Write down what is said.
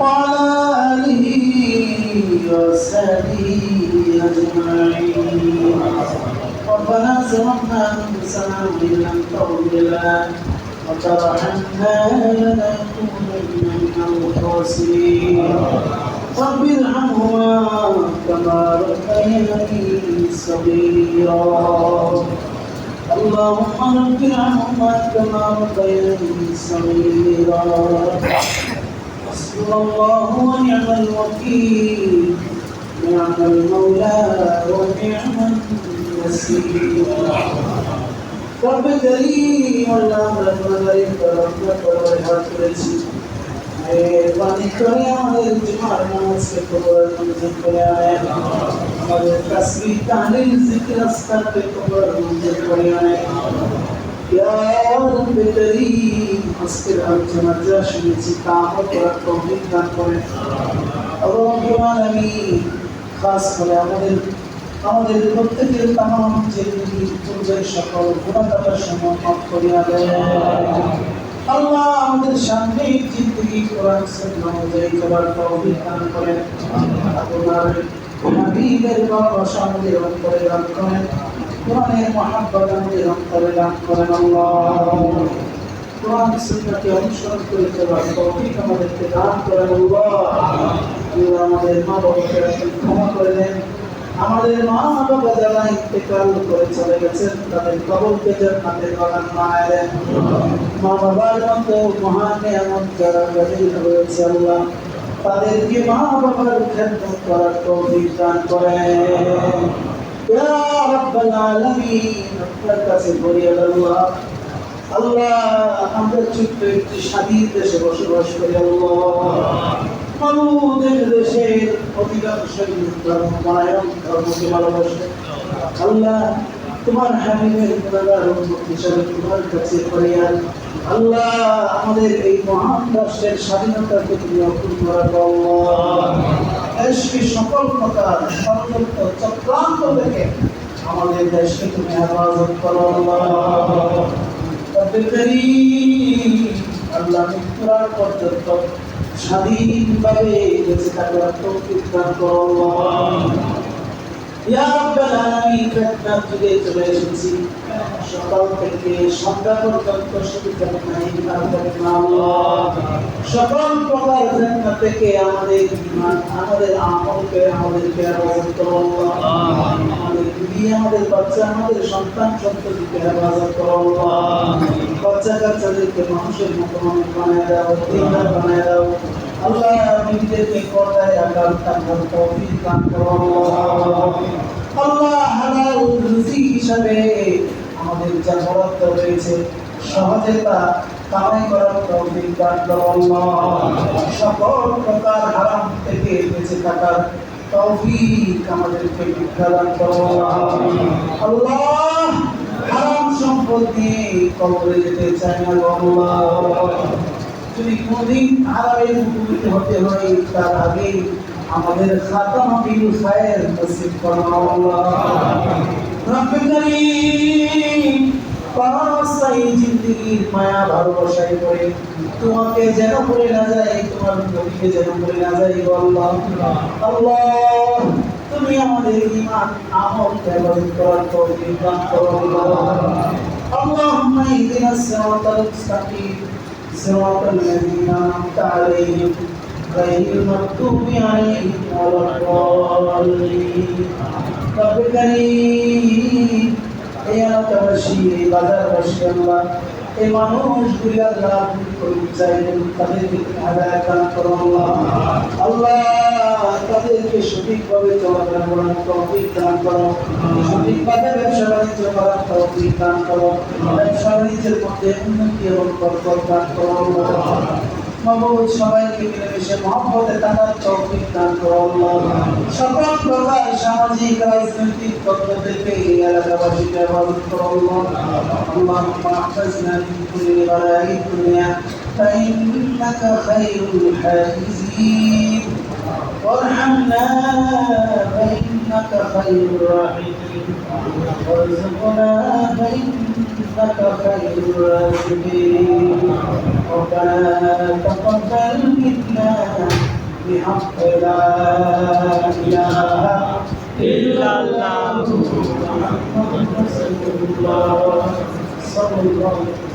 وعلى آله وصحبه أجمعين ربنا ظلمنا أنفسنا وإن لم تغفر لنا وترحمنا لنكونن من الخاسرين رب ارحمهما كما ربياني صغيرا اللهم رب ارحمهما كما ربياني صغيرا. حسبنا الله ونعم الوكيل نعم المولى ونعم النصير رب كريم والامر المغرب رحمة والرحمة করেছি মেহরবানি করে আমাদের জুমার নামাজকে কবুল মঞ্জুর করে আনেন আমাদের তাসবিহ তাহলিল জিকির আজকারকে কবুল মঞ্জুর করে আনেন ইয়া তৌফিক দান করেন রব্বুল আলামিন খাস করে আমাদের আমাদের প্রত্যেকের তামাম কোরআনের মহাব্বত আমাদের অন্তরে দান করেন কোরআন সুন্নাহকে অনুসরণ করে চলার তৌফিক আমাদেরকে দান করেন আল্লাহ। আমাদের মা বাবাকে ক্ষমা করে দেন। আমাদের মা বাবা যারা ইন্তেকাল করে চলে গেছেন, তাদের কবরকে জান্নাতের বাগান বানায় মা বাবার মতো মহান নিয়ামত যারা গরিব রয়েছে আল্লাহ। তাদেরকে মা বাবার খেদমত করার তৌফিক দান করেন। কাছে করি আল্লাহ আল্লাহ। আমরা ছোট্ট স্বাধীন দেশে বসবাস করি আমাদের দেশের অধিকাংশ ধর্ম ভালোবাসে। আল্লাহ, তোমার হাবিবের হিসাবে তোমার কাছে ফরিয়াদ। আল্লাহ, আমাদের এই মহান রাষ্ট্রের স্বাধীনতাকে তুমি রাখো দেশকে সকল প্রকার ষড়যন্ত্র থেকে আমাদের দেশকে তুমি হেফাজত করো আল্লাহ রব্বে আল্লাহ মৃত্যুর পর্যন্ত স্বাধীনভাবে বেঁচে থাকার তৌফিক দান করো চলে এসেছি। সকাল থেকে সন্ধ্যা পর্যন্ত শুধু নাই আল্লাহ। সকল ফেতনা থেকে আমাদের আমাদের আমলকে আমাদেরকে হেফাজত করো আমাদের আমাদের বাচ্চা আমাদের সন্তান সন্ততিকে হেফাজত করো বাচ্চা কাচ্চাদেরকে মানুষের মতো মানুষ বানায় দাও দিনদার বানায় দাও। আল্লাহ নিজেদেরকে পর্দায় আগাম থাকার তৌফিক দান করো আল্লাহ আল্লাহ হালাল রুজি হিসাবে আমাদের যা বরাদ্দ রয়েছে সহজে তা কামাই করার তৌফিক দান সকল প্রকার হারাম থেকে বেঁচে থাকার তৌফিক আমাদেরকে দান করো আল্লাহ। হারাম সম্পদ নিয়ে কবরে যেতে চাই না আল্লাহ। যদি কোনদিন আরামের মুখোমুখি হতে হয়, তার আগে আমাদের খাতামা বিল খায়ের নসিব করো আল্লাহ। পারাসাই জিন্দেগির মায়া ভালোবাসায় করে তোমাকে যেন করে না যায় তোমার নবীকে যেন করে না যায় গো আল্লাহ আল্লাহ তুমি আমাদের ঈমান আমল ব্যবহার করার তৌফিক দান করো আল্লাহ اللهم اهدنا الصراط المستقيم صراط الذين أنعمت عليهم غير المغضوب عليهم ولا الضالين رب كريم এই এলাকাবাসী, এই বাজারবাসী আল্লাহ এই মানুষগুলি আল্লাহ আপনি করুন চাইলেন তাদেরকে হাদায়াত দান করো। আল্লাহ আল্লাহ ব্যবসা বাণিজ্যের মধ্যে উন্নতি এবং মাহবুব সবাইকে মিলেমিশে মহব্বতে থাকার তৌফিক দান করো আল্লাহ সকল প্রকার সামাজিক রাজনৈতিক তত্ত্ব থেকে এই এলাকাবাসীকে হেফাজত করো আল্লাহ اللهم احفظنا من كل بلاء الدنيا فإنك خير الحافظين وارحمنا فإنك خير الراحمين وارزقنا فإنك خير الرازقين ربنا تقبل منا بحق لا إله إلا الله محمد رسول الله صلى الله عليه وسلم